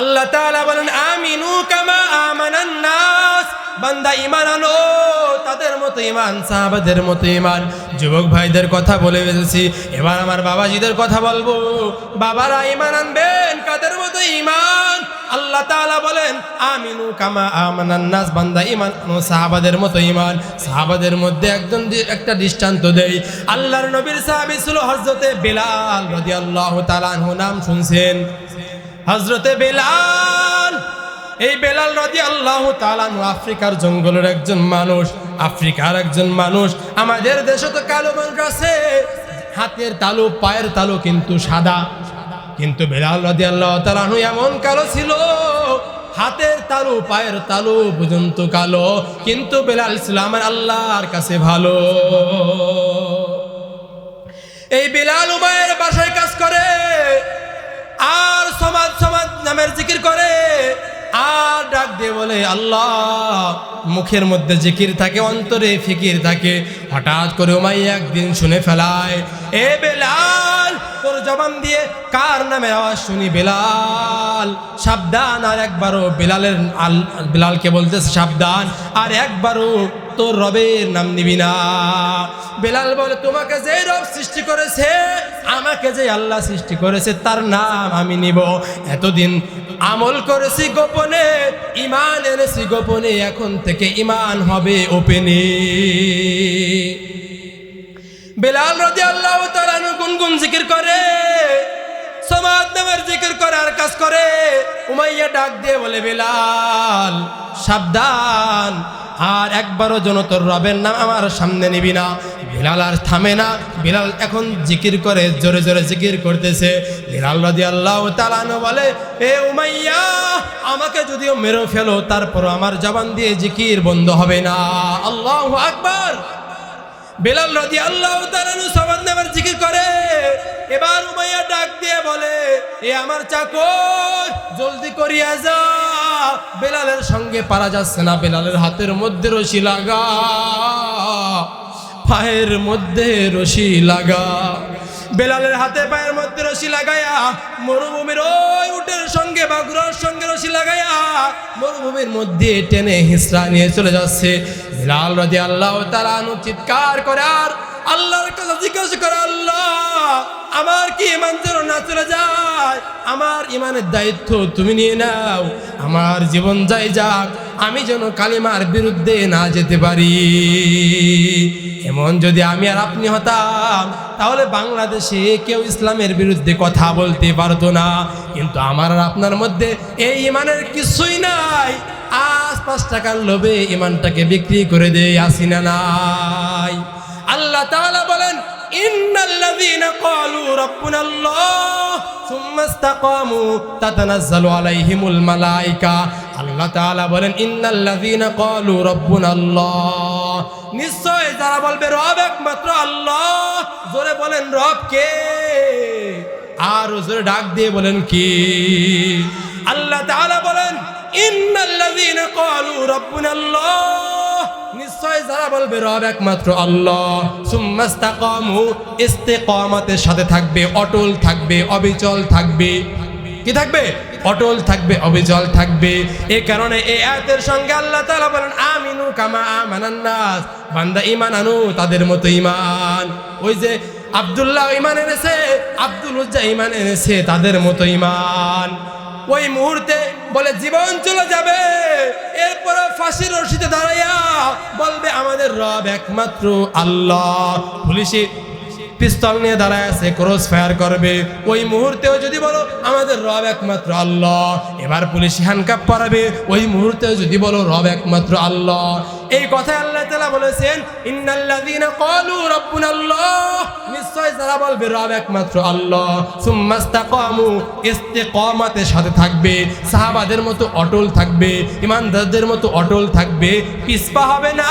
আল্লাহ তাআলা বলেন, আমিনু কামা আমানান নাস। বান্দা ঈমান আনো, তাদের মতো ঈমান, সাহাবাদের মতো ঈমান। যুবক ভাইদের কথা বলে ফেলেছি, এবার আমার বাবাজিদের কথা বলব। বাবারা ঈমান আনবেন, কাদের মতো ঈমান? আল্লাহ তাআলা বলেন, আমিনু কামা আমানান নাস। বান্দা ঈমান আনো, সাহাবাদের মতো ঈমান। সাহাবাদের মধ্যে একজন একটা দৃষ্টান্ত দেই। আল্লাহর নবীর সাহাবী ছিল হযরতে বেলাল রাদিয়াল্লাহু তাআলা নাম শুনছেন? হজরতে বেলাল, এই বেলাল রাজি আল্লাহ তালানু আফ্রিকার জঙ্গলের একজন মানুষ, আফ্রিকার একজন মানুষ। আমাদের দেশে তো কালো মানুষ আছে, হাতের তালু, পায়ের তালু কিন্তু সাদা। কিন্তু বেলাল রাজি আল্লাহ তালানু এমন কালো ছিল, হাতের তালু, পায়ের তালু পর্যন্ত কালো। কিন্তু বেলাল আমার আল্লাহর কাছে ভালো। এই বেলাল উমায়ের বাসায় কাজ করে। আর সমাজ সমাজ নামের জিকির করে, আর ডাক দিয়ে বলে, আল্লাহ, মুখের মধ্যে জিকির থাকে, অন্তরে ফিকির থাকে। হঠাৎ করে উমাইয়া একদিন শুনে ফেলায়, এ বেলাল, তোর জবান দিয়ে কার নামে আওয়াজ শুনি বেলাল? সাবধান, আর একবারও বেলালের আল, বেলালকে বলতেছে সাবধান, আর একবারও তোর রবের নাম নিবি না। বেলাল বলে, তোমাকে যে রব সৃষ্টি করেছে, আমাকে যে আল্লাহ সৃষ্টি করেছে, তার নাম আমি নিব। এতদিন আমল করেছি গোপনে ইমান এনেছি গোপনে, এখন থেকে ইমান হবে ওপেনে। বেলাল রাজি আল্লাহ তালানু গুনগুন জিকির করে সমাজ জিকির করে আর কাজ করে। উমাইয়া ডাক দিয়ে বলে, বেলাল, সাবধান আর একবারও যেন তোর রবের নাম আমার সামনে নিবি না। বিলাল আর থামে না। বিলাল এখন জিকির করে, জোরে জোরে জিকির করতেছে। বিলাল রাজি আল্লাহ তালানো বলে, এ উমাইয়া, আমাকে যদিও মেরে ফেলো তারপর আমার জবান দিয়ে জিকির বন্ধ হবে না। আল্লাহ আকবার। বেলাল রাজি আল্লাহ তালানু সবাদ নামের জিকির করে। এবার উমাইয়া ডাক দিয়ে বলে, এ আমার চাকর, জলদি করিয়া যা। বেলালের সঙ্গে পারা যাচ্ছে না, বেলালের হাতের মধ্যে রশি লাগা। পায়ের মধ্যে রশি লাগা। বেলালের হাতে পায়ের মধ্যে রশি লাগায়া মরুভূমির ওই উটের সঙ্গে বাগুরার সঙ্গে রশি লাগায়া মরুভূমির মধ্যে টেনে হিসরা নিয়ে চলে যাচ্ছে। বেলাল রাজি আল্লাহ তারা চিৎকার করে আর আল্লাহর কাছে জিজ্ঞাসা করে, আল্লাহ আমার কি ইমান যেন না চলে যায়? আমার ইমানের দায়িত্ব তুমি নিয়ে নাও। আমার জীবন যাই যাক, আমি যেন কালিমার বিরুদ্ধে না যেতে পারি। এমন যদি আমি আর আপনি হতাম, তাহলে বাংলাদেশে কেউ ইসলামের বিরুদ্ধে কথা বলতে পারতো না। কিন্তু আমার আর আপনার মধ্যে এই ইমানের কিছুই নাই। আজ পাঁচ টাকার লোভে ইমানটাকে বিক্রি করে দেয় আসি না নাই। আল্লাহ তাআলা বলেন ইন্নাল্লাযীনা ক্বালু রাব্বুনাল্লাহ সুম্মা ইসতাকামু তাতানাজ্জালু আলাইহিমুল মালায়েকা আল্লাহ তাআলা বলেন, ইন্নাল্লাযীনা ক্বালু রাব্বুনাল্লাহ। নিশ্চয় যারা বলবে, রব একমাত্র আল্লাহ। জোরে বলেন, রব কে? আর জোরে ডাক দিয়ে বলেন, কি? আল্লাহ তাআলা বলেন, ইন্নাল্লাযীনা ক্বালু রাব্বুনাল্লাহ। নিশ্চয় যারা বলবে, রব একমাত্র আল্লাহ। সুম্মাস্তাকামু সাথে থাকবে, অটল থাকবে, অবিচল থাকবে। কি থাকবে? অটল থাকবে, অবিচল থাকবে। এ কারণে এ আয়াতের সঙ্গে আল্লাহ তাআলা বলেন, আমিনু কামা আমানান নাস। বান্দা ঈমান আনু তাদের মতো ঈমান। ওই যে আব্দুল্লাহ ঈমান এনেছে, আব্দুল উজ্জা ঈমান এনেছে, তাদের মতো ঈমান। ওই মুহূর্তে বলে, জীবন চলে যাবে। এরপরে ফাঁসির রশিতে দাঁড়াইয়া বলবে, আমাদের রব একমাত্র আল্লাহ। পুলিশে পিস্তল নিয়ে দাঁড়ায় আছে, ক্রস ফায়ার করবে। ওই মুহূর্তেও যদি বলো, আমাদের রব একমাত্র আল্লাহ। এবার পুলিশ হ্যান্ডকাপ পরাবে। ওই মুহূর্তেও যদি বলো, রব একমাত্র আল্লাহ। এই কথা আল্লাহ তালা বলেছেন, ইন্নাল্লাযীনা ক্বালু রাব্বুনাল্লাহ। নিশ্চয় যারা বলবে, রব একমাত্র আল্লাহ। সুম্মাস্তাকামু ইস্তিকামাতের সাথে থাকবে, সাহাবাদের মতো অটল থাকবে, ইমানদারদের মতো অটল থাকবে, পিস্পা হবে না।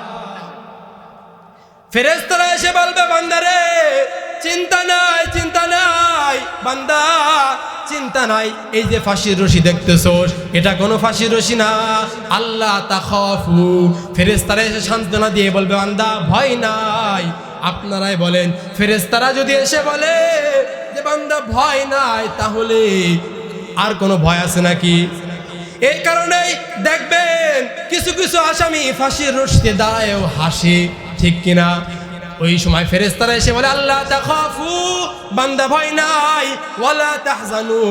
ফেরেস্তারা এসে বলবে বান্দারে চিন্তা নাই চিন্তা নাই, বান্দা, চিন্তা নাই। এই যে ফাঁসির রশি দেখতেছোস এটা কোনো ফাঁসির রশি না। আল্লাহ তা তাখফু। ফেরেস্তারা এসে সান্ত্বনা দিয়ে বলবে, বান্দা, ভয় নাই। আপনারাই বলেন ফেরেস্তারা যদি এসে বলে যে, বান্দা, ভয় নাই, তাহলে আর কোনো ভয় আছে নাকি? এই কারণেই দেখবেন, কিছু কিছু আসামি ফাঁসির রশিতে দাঁড়ায়ও হাসে। ঠিক কিনা? ওই সময় ফেরেস্তারা এসে বলে আল্লাহ তাখাফু, বান্দা ভয় নাই, ওয়ালা তাহজানু,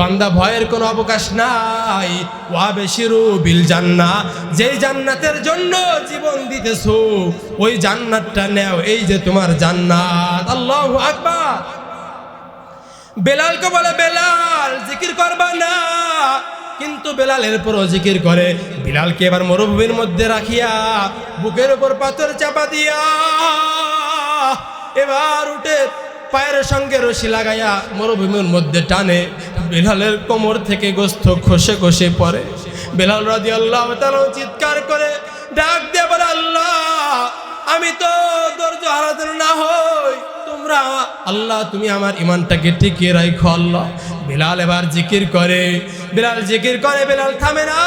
বান্দা ভয়ের কোনো অবকাশ নাই ওয়া বেশিরু বিল জান্নাহ যেই জান্নাতের জন্য জীবন দিতেছো, ওই জান্নাতটা নেও, এই যে তোমার জান্নাত। আল্লাহু আকবার। বেলালকে বলে, বেলাল, জিকির করবা না কিন্তু বেলালের পরও জিকির করে। বিলালকে এবার মরুভূমির মধ্যে রাখিয়া বুকের উপর পাথর চাপা দিয়া এবার উঠে পায়ের সঙ্গে রশি লাগাইয়া মরুভূমির মধ্যে টানে। বেলালের কোমর থেকে গোস্ত খসে খসে পড়ে। বেলাল রাজি আল্লাহ চিৎকার করে, ডাক দিয়ে বলে আল্লাহ, আমি তো ধৈর্য হারাতেন না হই। তোমরা আল্লাহ, তুমি আমার ইমানটাকে টিকিয়ে রাখো আল্লাহ। বিলাল এবার জিকির করে। বিলাল জিকির করে, বিলাল থামে না।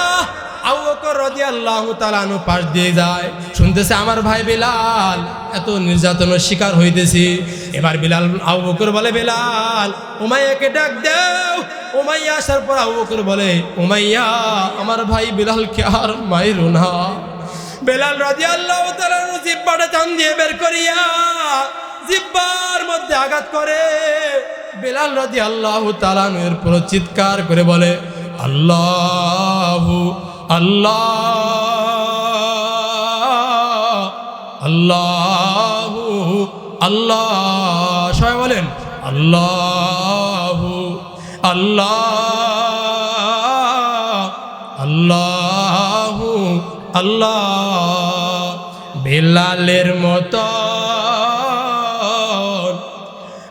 পাশ দিয়ে যায়। শুনতেছে আমার ভাই বিলাল, এত নির্যাতনের শিকার হইতেছি। এবার বিলাল, আবু বকর বলে, বিলাল, উমাইয়াকে ডাক দেও। উমাইয়া আসার পর আবু বকর বলে, উমাইয়া, আমার ভাই বিলালকে আর মাইরো না। বেলাল রাজি আল্লাহ জিব্বাটা টান দিয়ে বের করিয়া জিব্বার মধ্যে আঘাত করে। বেলাল রাজি আল্লাহ তালানের পুরো চিৎকার করে বলে, আল্লাহ আল্লাহ আল্লাহ আল্লাহ। সবাই বলেন, আল্লাহ আল্লাহ আল্লাহ আল্লাহ। বেলালের মতো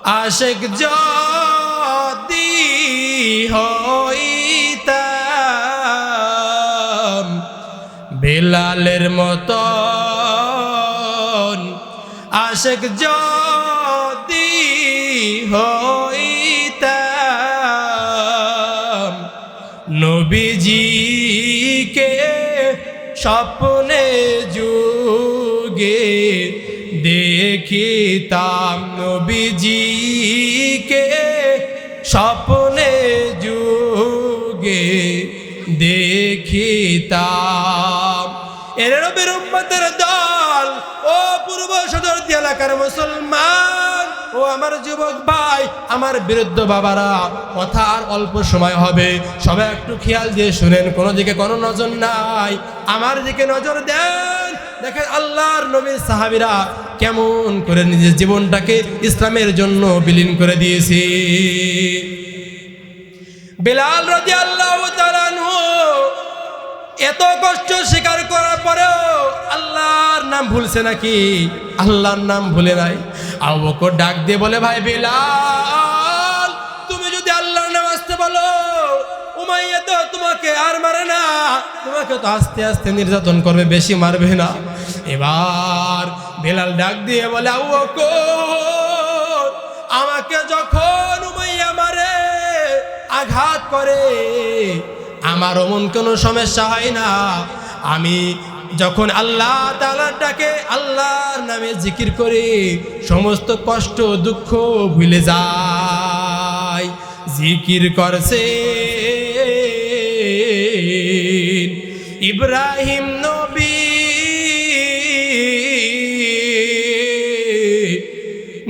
আশেক যদি হইতাম বেলালের মতো আশেক যদি হইতাম নবীজিকে স্বপ্নে যুগে দেখিতাম নবীজিকে স্বপ্নে যুগে দেখিতাম। এর উম্মতের দল, ও পূর্ব সদরতি এলাকার মুসলমান, ও আমার যুবক ভাই, আমার বিরুদ্ধ বাবারা, কথা আর অল্প সময় হবে। সবাই একটু খেয়াল দিয়ে শুনেন, কোনো দিকে কোনো নজর নাই। আমার দিকে নজর দেন দেখেন আল্লাহর নবীর সাহাবিরা কেমন করে নিজের জীবনটাকে ইসলামের জন্য বিলীন করে দিয়েছে। বেলাল রাজি আল্লাহ এত কষ্ট স্বীকার করার পরেও আল্লাহর নাম ভুলছে নাকি? আল্লাহর নাম ভুলে নাই। আবু বকর ডাক দিয়ে বলে, ভাই বেলাল! উমাইয়া তোমাকে আর মারে না। তোমাকে তো আস্তে আস্তে নির্যাতন করবে, বেশি মারবে না। এবার বেলাল ডাক দিয়ে বলে আমাকে যখন উমাইয়া মারে, আঘাত করে, আমার অমন কোনো সমস্যা হয় না। আমি যখন আল্লাহ তালার ডাকে, আল্লাহর নামে জিকির করি, সমস্ত কষ্ট দুঃখ ভুলে যায় জিকির করছে ইব্রাহিম নবী,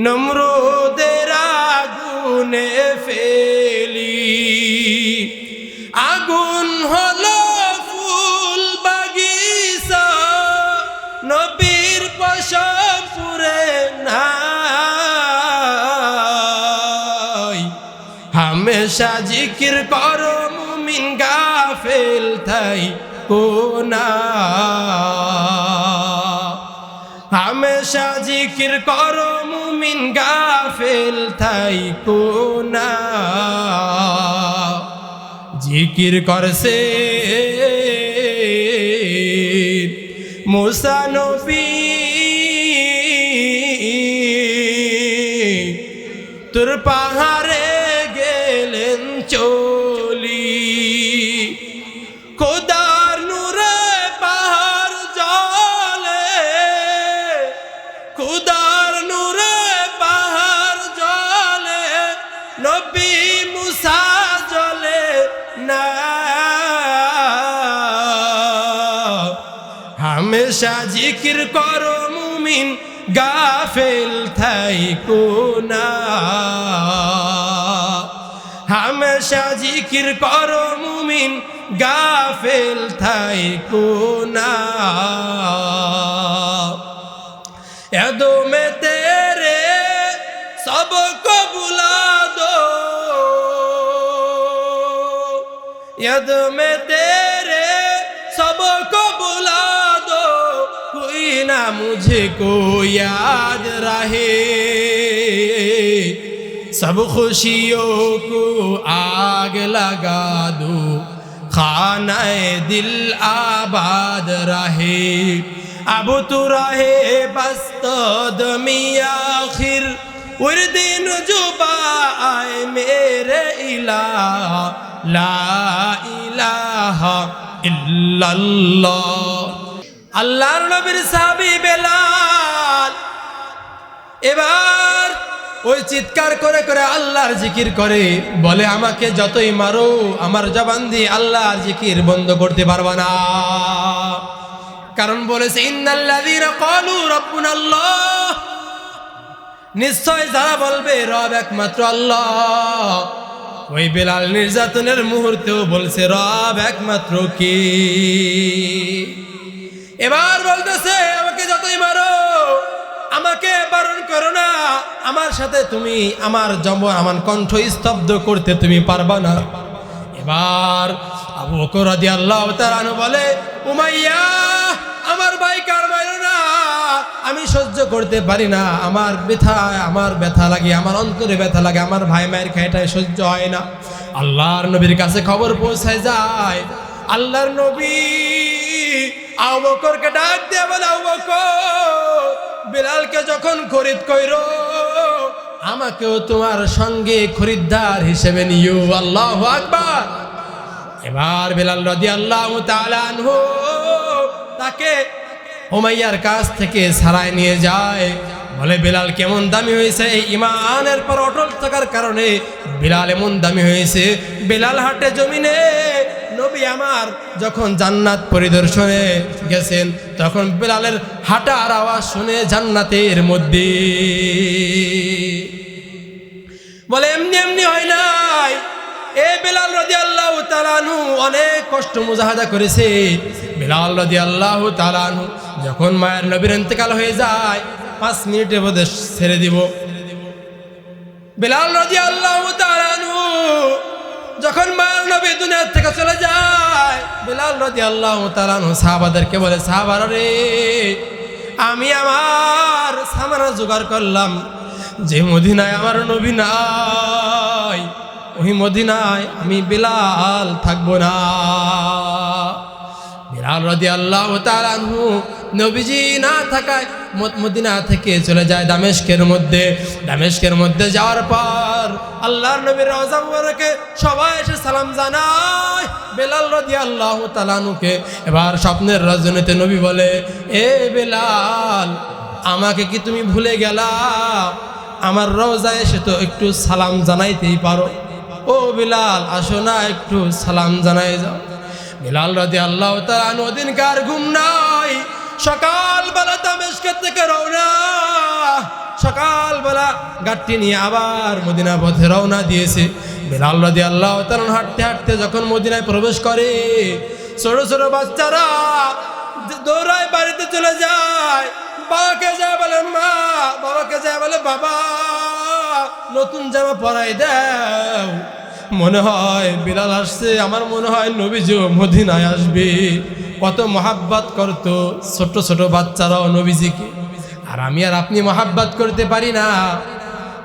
নমরুদের আগুনে ফেলি। আগুন হলো ফুল বাগিচা, নবীর পশম হামেশা জিকির করো মুমিন থাই কোনা হামেশা জিকির করো, মুমিন গাফেল থাই কোনা জিকির করছে মুসা তোর পাহাড়ে গেলেন চলি হমেশা জিকির করো মুমিন, গাফেল থাই কোনা হামেশা জিকির করো মুমিন, গাফেল থাই কোনা এদো তেরে সব কবুলা দো মে ना मुझको याद रहे सब खुशियों को आग लगा दो खाना दिल आबाद रहे अब तो रहे बस तो दमिया आखिर उर दिन जुबा आए मेरे इला ला इलाहा इल्लल्लाह আল্লাহর নবীর সাহাবী বেলাল। এবার ওই চিৎকার করে করে আল্লাহর জিকির করে, বলে, আমাকে যতই মারো, আমার জবান দিয়ে আল্লাহর জিকির বন্ধ করতে পারবা না। কারণ বলেছে, ইন্নাল্লাযীনা ক্বালু রাব্বুনা আল্লাহ নিশ্চয় যারা বলবে, রব একমাত্র আল্লাহ। ওই বেলাল নির্যাতনের মুহূর্তেও বলছে, রব একমাত্র কি? এবার বলতেছে, আমাকে যতই মারো, আমাকে বারণ করো না। আমার সাথে তুমি আমার জম আমার কণ্ঠ স্তব্ধ করতে তুমি পারবা না। এবার আবু বকর রাদিয়াল্লাহু তাআলা আনহু বলে, উমাইয়া, আমার ভাই কার মারো না? আমি সহ্য করতে পারি না। আমার ব্যথা আমার ব্যথা লাগে, আমার অন্তরে ব্যথা লাগে, আমার ভাই মায়ের খাইটাই সহ্য হয় না। আল্লাহর নবীর কাছে খবর পৌঁছায় যায়। আল্লাহর নবী আবু বকরকে ডাক দিয়ে বলে, আবু বিলালকে যখন খরিদ কইরো, আমাকেও তোমার সঙ্গে খরিদ্দার হিসেবে নিও। আল্লাহ আকবার। এবার বেলাল রদি আল্লাহ আনহু তাকে ওমাইয়ার কাছ থেকে সারায় নিয়ে যায়। বলে, বেলাল, কেমন দামি হয়েছে ইমানের পর অটল থাকার কারণে বেলাল এমন দামি হয়েছে। বেলাল হাটে জমিনে নবী আমার যখন জান্নাত পরিদর্শনে গেছেন, তখন বেলালের হাঁটার আওয়াজ শুনে জান্নাতের মধ্যে বলে, এমনি এমনি হয় নাই। এ বেলাল রাজি আল্লাহ তালানু অনেক কষ্ট মুজাহাদা করেছে। বেলাল রাজি আল্লাহ তালানু যখন মায়ের নবীর ইন্তেকাল হয়ে যায়, পাঁচ মিনিটের মধ্যে ছেড়ে দিব। বেলাল রাজি আল্লাহ তালানু যখন মায়ের নবী দুনিয়ার থেকে চলে যায়, বিলাল রাজি আল্লাহ তালানু সাহাবাদেরকে বলে, সাহাবার রে, আমি আমার সামানা জোগাড় করলাম। যে মদিনায় আমার নবী নাই, ওই মদিনায় আমি বিলাল থাকব না। বিলাল রদি আল্লাহ তালানহু নবীজি না থাকায় মদিনা থেকে চলে যায় দামেশকের মধ্যে। দামেশকের মধ্যে যাওয়ার পর আল্লাহর নবীর রওজা মুবারকে সবাই এসে সালাম জানায়। বেলাল রদি আল্লাহ তালানুকে এবার স্বপ্নের রজনীতে নবী বলে, এ বেলাল, আমাকে কি তুমি ভুলে গেলা? আমার রওজা এসে তো একটু সালাম জানাইতেই পারো। ও বিলাল, আসো না, একটু সালাম জানাই যাও। বিলাল রাজি আল্লাহ তার ওদিনকার ঘুম নাই সকালবেলা দামেশকের থেকে রওনা। সকালবেলা গাড়টি নিয়ে আবার মদিনা পথে রওনা দিয়েছে। বিলাল রাজি আল্লাহ তার হাঁটতে হাঁটতে যখন মদিনায় প্রবেশ করে, ছোট ছোট বাচ্চারা দৌড়ায় বাড়িতে চলে যায়। বাবাকে যায় বলে, মা, বাবাকে যায় বলে, বাবা, নতুন জামা পরাই দাও। মনে হয় বিলাল আসছে, আমার মনে হয় নবীজিও মদিনায় আসবে। কত মহাব্বাত করতো ছোট ছোট বাচ্চারাও নবীজিকে। আর আমি আর আপনি মহাব্বাত করতে পারি না।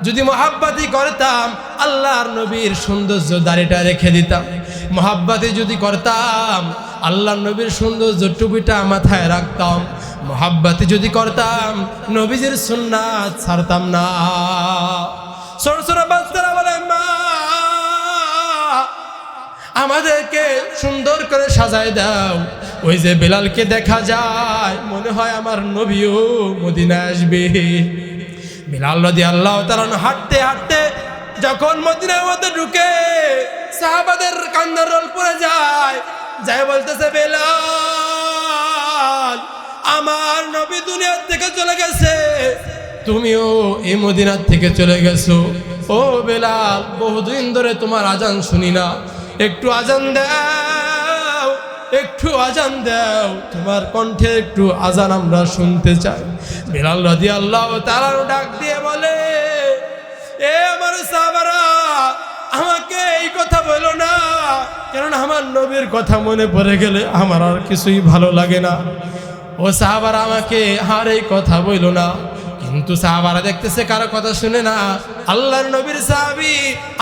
যদি মহাব্বাতই করতাম, আল্লাহর নবীর সৌন্দর্য দাড়িটা রেখে দিতাম। মোহাব্বাতে যদি করতাম, আল্লাহর নবীর সৌন্দর্য টুপিটা মাথায় রাখতাম। মোহাব্বাতে যদি করতাম, নবীজির সুন্নাত ছাড়তাম না। ছোট ছোট আমাদেরকে সুন্দর করে সাজায় দাও। ওই যে বেলালকে দেখা যায়, মনে হয় আমার নবীও মদিনা আসবে। বেলাল রদি আল্লাহ তালন হাঁটতে হাঁটতে যখন মদিনার মধ্যে ঢুকে, সাহাবাদের কান্দার রোল পড়ে যায়। যাই বলতেছে, বেলাল, আমার নবী দুনিয়ার থেকে চলে গেছে। তুমিও এই মদিনার থেকে চলে গেছো। ও বেলাল, বহুদিন ধরে তোমার আজান শুনি না। একটু আজান দাও, একটু আজান দাও। তোমার কণ্ঠে একটু আজান আমরা শুনতে চাই। বেলাল রাজি আল্লাহ তারা ডাক দিয়ে বলে, এ আমার সাবারা আমাকে এই কথা বলো না। কারণ আমার নবীর কথা মনে পড়ে গেলে আমার আর কিছুই ভালো লাগে না। ও সাহাবারা আমাকে আর এই কথা বইল না। কিন্তু সাহাবারা দেখতেছে কারও কথা শুনে না। আল্লাহর নবীর সাহাবি,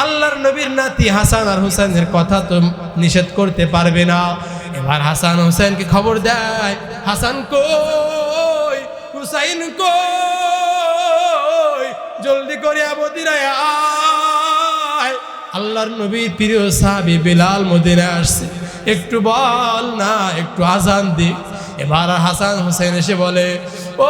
আল্লাহর নবীর নাতি হাসান আর হুসেনের কথা তো নিষেধ করতে পারবে না। এবার হাসান হুসেনকে খবর দেয়, হাসান কই? হুসাইন কই? জলদি করে মদিনায় আয়। আল্লাহর নবীর প্রিয় সাহাবি বিলাল মদিনায় আসছে। একটু বল না, একটু আজান দি। এবার হাসান হোসেন এসে বলে, ও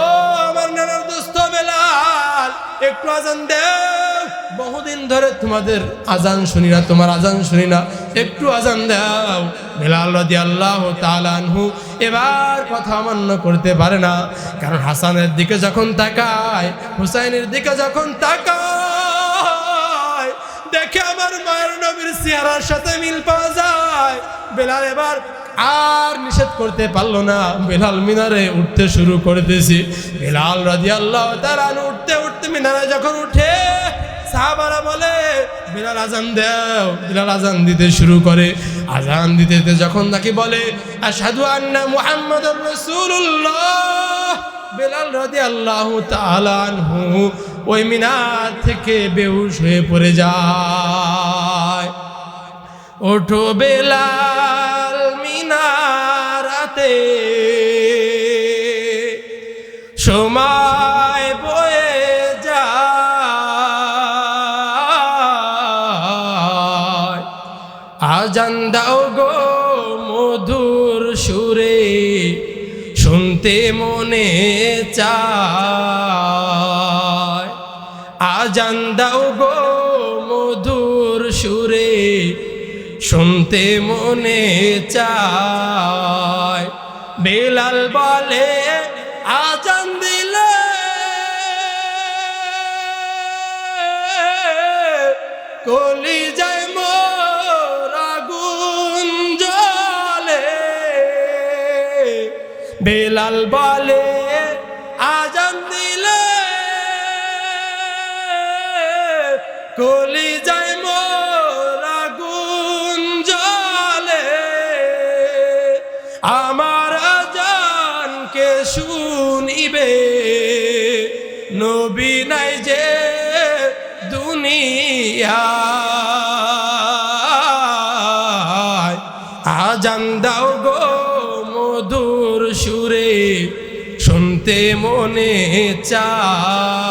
আমার নানার দোস্ত বেলাল, একটু আজান দেও। বহুদিন ধরে তোমাদের আজান শুনি না, তোমার আজান শুনি না। একটু আজান দাও। বেলাল রাজি আল্লাহ তালানহু এবার কথা অমান্য করতে পারে না। কারণ হাসানের দিকে যখন তাকায়, হুসাইনের দিকে যখন তাকায়, দেখে আমার মায়ের নবীর চেহারার সাথে মিল পাওয়া যায়। বেলাল এবার আর নিষেধ করতে পারল না। বেলাল মিনারে উঠতে শুরু করে দিয়েছি বেলাল রাজি আল্লাহ তারা উঠতে উঠতে মিনারে যখন উঠে সাহাবারা বলে, বিলাল আজান দেও। বিলাল আজান দিতে শুরু করে। আজান দিতে দিতে যখন নাকি বলে, আশহাদু আন্না মুহাম্মাদুর রাসূলুল্লাহ। বেলাল রাদি আল্লাহ তালানহু ওই মিনার থেকে বেহুশ হয়ে পড়ে যায়। ওঠো বেলাল মিনারাতে সময় বয়ে যায়। আজান দাও গো মধুর সুরে, শুনতে মনে চায়। আজান দাও গো শুনতে মনে চায়। বেলাল বলে, আজান দিলে। কলি যায় মোর আগুন জলে বেলাল বলে, আজান দিলে। কলি মনে চায়।